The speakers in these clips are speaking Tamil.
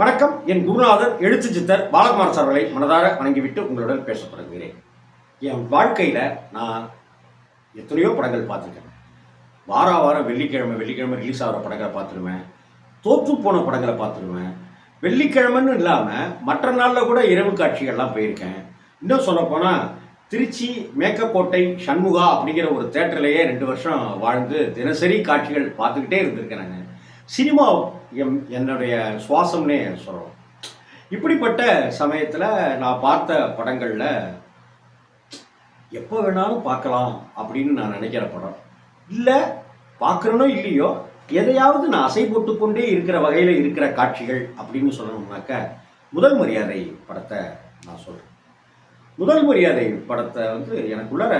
வணக்கம். என் குருநாதர் எழுத்து சித்தர் பாலகுமார் சார்களை மனதார வணங்கிவிட்டு உங்களுடன் பேச தொடங்குகிறேன் என் வாழ்க்கையில் நான் எத்தனையோ படங்கள் பார்த்துருக்கேன். வார வாரம் வெள்ளிக்கிழமை வெள்ளிக்கிழமை ரிலீஸ் ஆகிற படங்களை பார்த்துருவேன். தோற்று போன படங்களை பார்த்துருவேன். வெள்ளிக்கிழமைன்னு இல்லாமல் மற்ற நாளில் கூட இரவு காட்சிகள்லாம் போயிருக்கேன். இன்னும் சொல்லப்போனால் திருச்சி மேக்கக்கோட்டை சண்முகா அப்படிங்கிற ஒரு தேட்டர்லேயே ரெண்டு வருஷம் வாழ்ந்து தினசரி காட்சிகள் பார்த்துக்கிட்டே இருந்திருக்கேன் நான். சினிமா எம் என்னுடைய சுவாசம்னே சொல்லலாம் இப்படிப்பட்ட சமயத்தில் நான் பார்த்த படங்களில் எப்போ வேணாலும் பார்க்கலாம் அப்படின்னு நான் நினைக்கிற படம். இல்லை பார்க்குறனோ இல்லையோ எதையாவது நான் அசை போட்டுக்கொண்டே இருக்கிற வகையில் இருக்கிற காட்சிகள் அப்படின்னு சொல்லணும்னாக்க முதல் மரியாதை படத்தை நான் சொல்கிறேன் முதல் மரியாதை படத்தை வந்து எனக்குள்ளார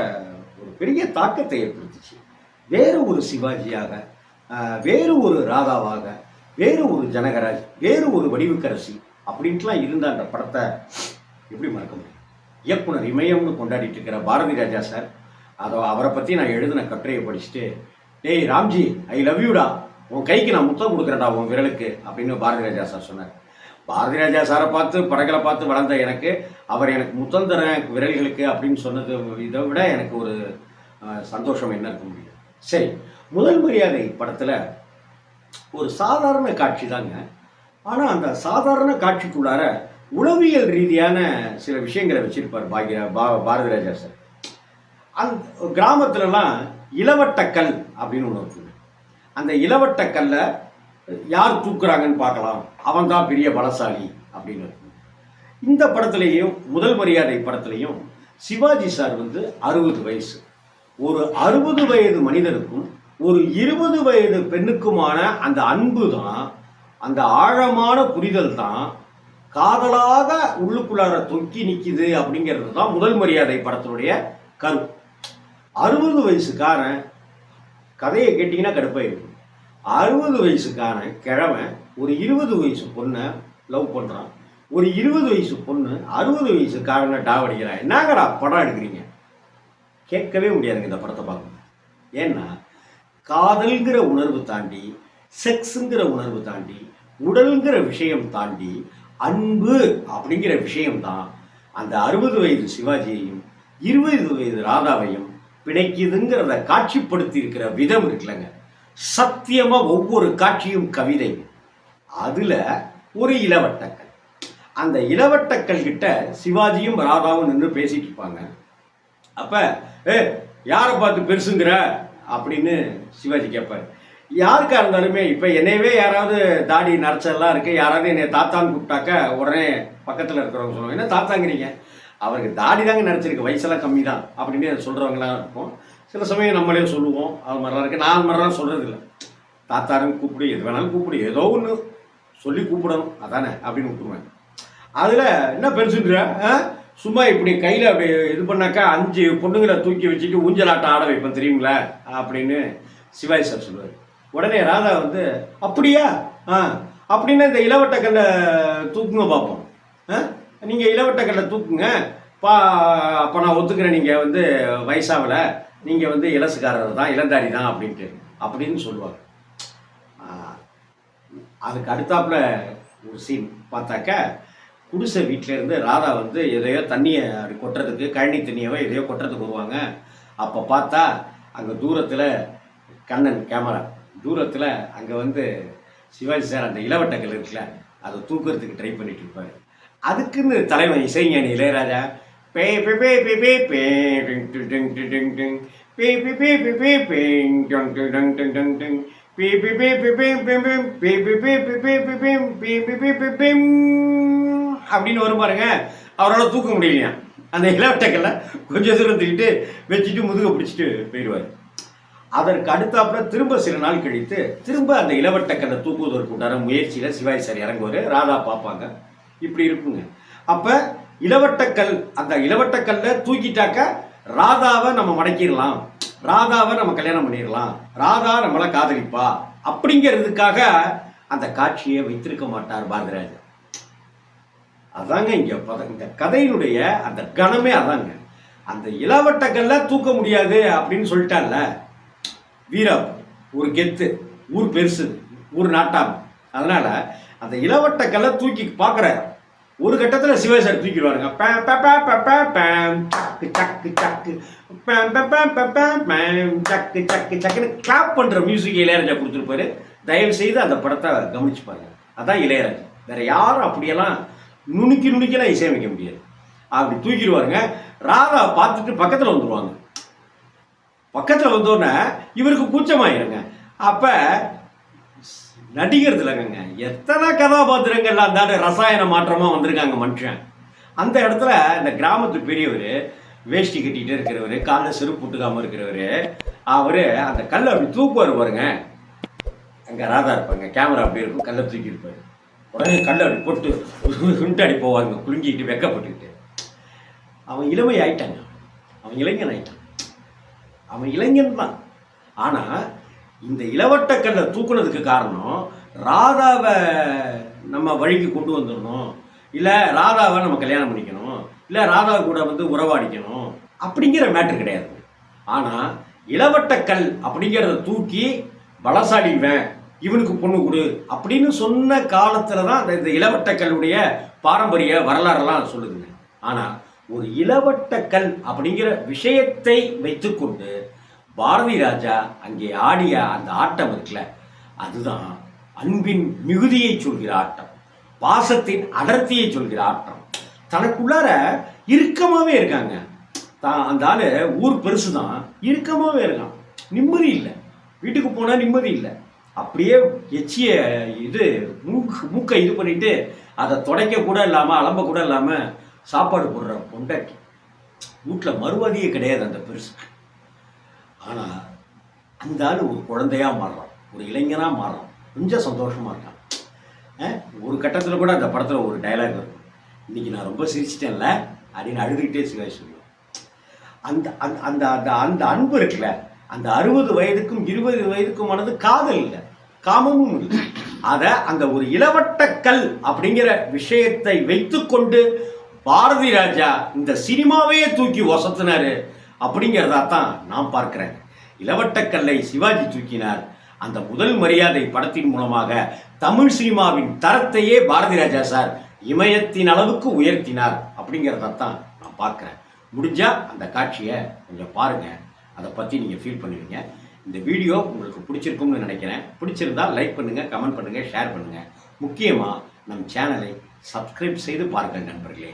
ஒரு பெரிய தாக்கத்தை ஏற்படுத்துச்சு. வேறு ஒரு சிவாஜியாக வேறு ஒரு ராதாவாக வேறு ஒரு ஜனகராஜ் வேறு ஒரு வடிவுக்கரசி அப்படின்ட்டுலாம் இருந்த அந்த படத்தை எப்படி மறக்க முடியும்? இயக்குனர் இமயம்னு கொண்டாடிட்டு இருக்கிற பாரதி ராஜா சார் அதை அவரை பற்றி நான் எழுதின கட்டுரையை படிச்சுட்டு டேய் ராம்ஜி ஐ லவ் யூடா உன் கைக்கு நான் முத்தம் கொடுக்குறேன்டா உன் விரலுக்கு அப்படின்னு பாரதி ராஜா சார் சொன்னார். பாரதி ராஜா சாரை பார்த்து படங்களை பார்த்து வளர்ந்த எனக்கு அவர் எனக்கு முத்தம் தரேன் விரல்களுக்கு அப்படின்னு சொன்னது இதை விட எனக்கு ஒரு சந்தோஷம் என்ன இருக்க முடியும்? சரி முதல் மரியாதை படத்தில் ஒரு சாதாரண காட்சி தாங்க. ஆனால் அந்த சாதாரண காட்சிக்குள்ளார உளவியல் ரீதியான சில விஷயங்களை வச்சிருப்பார் பாக்ய பா பாரதிராஜா சார். அந்த கிராமத்துலலாம் இளவட்டக்கல் அப்படின்னு ஒன்று இருக்குது அந்த இளவட்டக்கல்லை யார் தூக்குறாங்கன்னு பார்க்கலாம். அவன் தான் பெரிய பலசாலி அப்படின்னு இருக்கு இந்த படத்துலேயும் முதல் மரியாதை படத்துலேயும் சிவாஜி சார் வந்து அறுபது வயசு. ஒரு அறுபது வயது மனிதனுக்கும் ஒரு இருபது வயது பெண்ணுக்குமான அந்த அன்பு தான் அந்த ஆழமான புரிதல் தான் காதலாக உள்ளுக்குள்ளார தொக்கி நிற்கிது அப்படிங்கிறது தான் முதல் மரியாதை படத்தினுடைய கரு அறுபது வயசுக்காரன் கதையை கேட்டிங்கன்னா கடுப்பாயிருக்கும் அறுபது வயசுக்காரன் கிழவன் ஒரு இருபது வயசு பொண்ணை லவ் பண்ணுறான் ஒரு இருபது வயசு பொண்ணு அறுபது வயசுக்காரனை டாவடிக்கிறான் என்னங்கடா படம் எடுக்கிறீங்க? கேட்கவே முடியாதுங்க இந்த படத்தை பார்க்கணும் ஏன்னா காதல்ங்கிற உணர்வு தாண்டி செக்ஸுங்கிற உணர்வு தாண்டி உடல்ங்கிற விஷயம் தாண்டி அன்பு அப்படிங்கிற விஷயம்தான் அந்த அறுபது வயது சிவாஜியையும் இருபது வயது ராதாவையும் பிணைக்குதுங்கிறத காட்சிப்படுத்தி இருக்கிற விதம் இருக்குல்லங்க. சத்தியமாக ஒவ்வொரு காட்சியும் கவிதை. அதில் ஒரு இளவட்டக்கள் அந்த இளவட்டக்கள் கிட்ட சிவாஜியும் ராதாவும் நின்று பேசிட்டு இருப்பாங்க அப்போ ஏ யாரை பார்த்து பெருசுங்கிற? அப்படின்னு சிவாஜி கேட்பார் யாருக்காக இருந்தாலுமே இப்போ என்னையவே யாராவது தாடி நரைச்செல்லாம் இருக்குது யாராவது என்னை தாத்தான்னு கூப்பிட்டாக்க உடனே பக்கத்தில் இருக்கிறவங்க சொல்லுவாங்க என்ன தாத்தாங்கிறீங்க? அவருக்கு தாடி தாங்க நரைச்சிருக்கு வயசெல்லாம் கம்மி தான் அப்படின்னு சொல்கிறவங்களாம் இருக்கும் சில சமயம் நம்மளே சொல்லுவோம் அது மாதிரிலாம் இருக்குது நான் அது மாதிரிலாம் சொல்கிறது இல்லை தாத்தாருன்னு கூப்பிடு எது வேணாலும் கூப்பிடு ஏதோ ஒன்று சொல்லி கூப்பிடணும் அதானே அப்படின்னு விட்டுருவேன். அதில் என்ன பெருசுன்ற ஆ? சும்மா இப்படி கையில் அப்படி இது பண்ணாக்கா அஞ்சு பொண்ணுங்களை தூக்கி வச்சுட்டு ஊஞ்சலாட்டம் ஆட வைப்பேன் தெரியுங்களா? அப்படின்னு சிவாஜி சார் சொல்லுவார். உடனே ராதா வந்து அப்படியா? ஆ. அப்படின்னா இந்த இளவட்ட கல்லை தூக்குங்க பார்ப்போம் ஆ? நீங்கள் இளவட்ட கல்லை தூக்குங்க. பா அப்போ நான் ஒத்துக்கிறேன். நீங்கள் வந்து வயசாகல நீங்கள் வந்து இலசுக்காரர் தான் இளந்தாரி தான் அப்படின்ட்டு. அப்படின்னு சொல்லுவாங்க அதுக்கு அடுத்தாப்புல ஒரு சீன் பார்த்தாக்க குடிசை வீட்டில இருந்து ராதா வந்து எதையோ தண்ணியை அப்படி கொட்டுறதுக்கு கழனி தண்ணியவோ எதையோ கொட்டுறதுக்கு வருவாங்க அப்போ பார்த்தா அங்கே தூரத்தில் கண்ணன் கேமரா தூரத்தில் அங்கே வந்து சிவாஜி சார் அந்த இளவட்டங்கள் இருக்குல்ல அதை தூக்குறதுக்கு ட்ரை பண்ணிட்டு இருப்பாரு அதுக்குன்னு தலைவன் இசைஞானி இளையராஜா பே பே பே பே பே பே டிங் டிங் டிங் டிங் டிங் பே பே பே பே பே பேங் டங் டங் டங் டங் டங் டங் பே பே பே பே பே பே பே பே பே பே பே பே பே பே பே பே அப்படின்னு வரும் பாருங்க. அவரால் தூக்க முடியலையா? அந்த இளவட்டக்கல்ல கொஞ்சம் தூரம் தூக்கிட்டு வச்சுட்டு முதுக பிடிச்சிட்டு போயிடுவார். அதற்கு அடுத்தாப்புல திரும்ப சில நாள் கழித்து திரும்ப அந்த இளவட்டக்கல்லை தூக்குவதற்கு உண்டான முயற்சியில் சிவாஜி சார் இறங்குவார். ராதா பார்ப்பாங்க. இப்படி இருக்குங்க. அப்போ இளவட்டக்கல் அந்த இளவட்டக்கல்ல தூக்கிட்டாக்க ராதாவை நம்ம மடக்கிடலாம். ராதாவை நம்ம கல்யாணம் பண்ணிடலாம். ராதா நம்மளை காதலிப்பா. அப்படிங்கிறதுக்காக அந்த காட்சியை வைத்திருக்க மாட்டார் பாரதிராஜா அதாங்க இங்க இந்த கதையினுடைய அந்த கணமே அதாங்க. அந்த இளவட்டக்கல்ல தூக்க முடியாது அப்படின்னு சொல்லிட்டான்ல. வீரா ஒரு கெத்து ஊர் பெருசு ஊர் நாட்டாம். அதனால அந்த இளவட்டக்கல்ல தூக்கி பார்க்குறாரு ஒரு கட்டத்தில் சிவசார் தூக்கிடுவாருங்க. பே, பே, பே, பே, சக்கு சக்கு. சக்கு சக்கு சக்குன்னு கிளாப் பண்ணுற மியூசிக் இளையராஜா கொடுத்துருப்பாரு. தயவு செய்து அந்த படத்தை கவனிச்சு பாருங்க. அதான் இளையராஜா. வேற யாரும் அப்படியெல்லாம் நுணுக்கி நுணுக்கிலாம் இசையமைக்க முடியாது. அப்படி தூக்கிடுவாருங்க ராதா பார்த்துட்டு பக்கத்தில் வந்துடுவாங்க பக்கத்தில் வந்தோடனே இவருக்கு கூச்சமாயிருங்க. அப்போ நடிகர் இல்லைங்க. எத்தனை கதாபாத்திரங்கள் அந்த ரசாயன மாற்றமாக வந்திருக்காங்க மனுஷன். அந்த இடத்துல இந்த கிராமத்து பெரியவர் வேஷ்டி கட்டிகிட்டே இருக்கிறவர் காலில் செருப்பு போட்டுக்காமல் இருக்கிறவர் அவர் அந்த கல்லை அப்படி தூக்குவார் பாருங்க. அங்கே ராதா இருப்பாங்க. கேமரா அப்படி இருக்கும். கல்லை தூக்கி இருப்பார் உடனே கல்லை அப்படி போட்டு சுண்டாடி போவாங்க குலுங்கிட்டு வெக்கப்பட்டுக்கிட்டு அவன் இளமை ஆயிட்டாங்க. அவன் இளைஞன் ஆயிட்டான். அவன் இளைஞன் தான். ஆனால் இந்த இளவட்ட கல்லை தூக்குனதுக்கு காரணம் ராதாவை நம்ம வழிக்கு கொண்டு வந்துடணும். இல்லை ராதாவை நம்ம கல்யாணம் பண்ணிக்கணும். இல்லை ராதா கூட வந்து உறவாடிக்கணும் அப்படிங்கிற மேட்ரு கிடையாது. ஆனால் இளவட்ட கல் அப்படிங்கிறத தூக்கி பலசாடிவேன் இவனுக்கு பொண்ணு கொடு அப்படின்னு சொன்ன காலத்தில் தான் அந்த இந்த இளவட்ட கல்லுடைய பாரம்பரிய வரலாறெல்லாம் சொல்லுதுங்க. ஆனால் ஒரு இளவட்ட கல் அப்படிங்கிற விஷயத்தை வைத்துக்கொண்டு பாரதி ராஜா அங்கே ஆடிய அந்த ஆட்டம் இருக்குல்ல அதுதான் அன்பின் மிகுதியை சொல்கிற ஆட்டம் பாசத்தின் அடர்த்தியை சொல்கிற ஆட்டம். தனக்குள்ளார இறுக்கமாகவே இருக்காங்க. தான் அந்த ஆள் ஊர் பெருசு தான் இறுக்கமாகவே இருக்கான். நிம்மதி இல்லை. வீட்டுக்கு போனால் நிம்மதி இல்லை. அப்படியே எச்சிய இது மூக்கு மூக்கை இது பண்ணிட்டு அதை தொடைக்க கூட இல்லாமல் அலம்ப கூட இல்லாமல் சாப்பாடு போடுற பொண்டாட்டி. வீட்டில் மறுவாதியே கிடையாது அந்த பெருசுக்கு. ஆனால் அந்த ஆள் ஒரு குழந்தையாக மாறுறான். ஒரு இளைஞனாக மாறுறான். கொஞ்சம் சந்தோஷமாக இருக்கான். ஒரு கட்டத்தில் கூட அந்த படத்தில் ஒரு டயலாக் இருக்கும். இன்றைக்கி நான் ரொம்ப சிரிச்சிட்டேன்ல அப்படின்னு அழுதுகிட்டே சிவாய் சொல்லுவேன் அந்த அந்த அந்த அந்த அந்த அன்பு இருக்குல்ல அந்த அறுபது வயதுக்கும் இருபது வயதுக்குமானது காதல் இல்லை. காமமும் இல்லை. அதை அந்த ஒரு இளவட்ட கல் அப்படிங்கிற விஷயத்தை வைத்துக்கொண்டு பாரதி ராஜா இந்த சினிமாவையே தூக்கி ஒசத்தினாரு அப்படிங்கிறதா தான் நான் பார்க்கிறேன். இளவட்டக்கல்லை சிவாஜி தூக்கினார். அந்த முதல் மரியாதை படத்தின் மூலமாக தமிழ் சினிமாவின் தரத்தையே பாரதி ராஜா சார் இமயத்தின் அளவுக்கு உயர்த்தினார் அப்படிங்கிறத தான் நான் பார்க்குறேன். முடிஞ்சா அந்த காட்சியை கொஞ்சம் பாருங்க. அதை பற்றி நீங்கள் ஃபீல் பண்ணுவீங்க. இந்த வீடியோ உங்களுக்கு பிடிச்சிருக்கும்னு நினைக்கிறேன். பிடிச்சிருந்தா லைக் பண்ணுங்கள் கமெண்ட் பண்ணுங்கள் ஷேர் பண்ணுங்கள் முக்கியமாக நம் சேனலை சப்ஸ்கிரைப் செய்து பாருங்கள் நண்பர்களே.